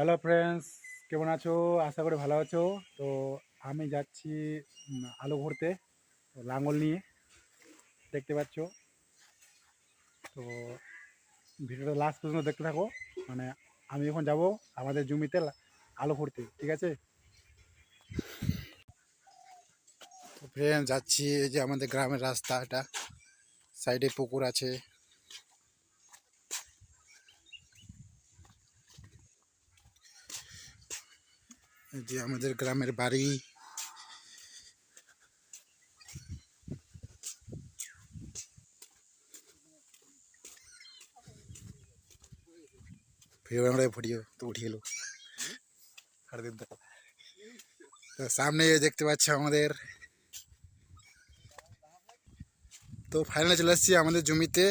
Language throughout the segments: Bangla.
হ্যালো ফ্রেন্ডস কেমন আছো? আশা করি ভালো আছো। তো আমি যাচ্ছি আলু ভরতে লাঙল নিয়ে। দেখতে পাচ্ছ। তো ভিডিওটা লাস্ট পর্যন্ত দেখতে থাকো। মানে আমি এখন যাব আমাদের জমিতে আলু ভরতে, ঠিক আছে? তো ফ্রেন্ড যাচ্ছি, এই যে আমাদের গ্রামের রাস্তা, এটা। সাইডে পুকুর আছে। যে আমাদের গ্রামের বাড়ি। তো আর তো সামনে দেখতে পাচ্ছ আমাদের। তো ফাইনালে চলে এসেছি আমাদের জমিতে।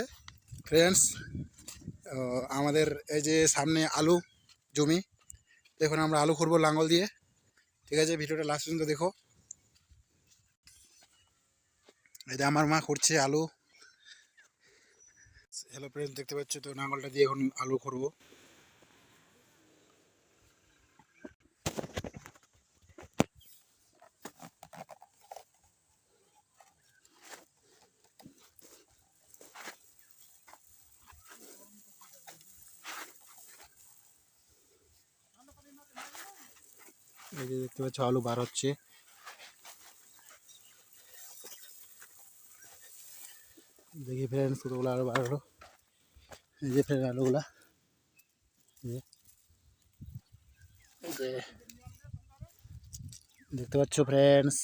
ফ্রেন্ডস আমাদের এই যে সামনে আলু জমি। এখন আমরা আলু খুঁড়বো লাঙ্গল দিয়ে। ঠিক আছে, ভিডিওটা লাস্ট পর্যন্ত দেখো। যে আমার মা খুঁড়ছে আলু। হ্যালো ফ্রেন্ডস দেখতে পাচ্ছ তো নাঙ্গলটা দিয়ে এখন আলু করব এই যে দেখতে পাচ্ছ, আলু বার হচ্ছে। দেখি ফ্রেন্ডস কতগুলো আলু বার হলো। এই যে ফ্রেন্ড আলুগুলা। দেখতে পাচ্ছ ফ্রেন্ডস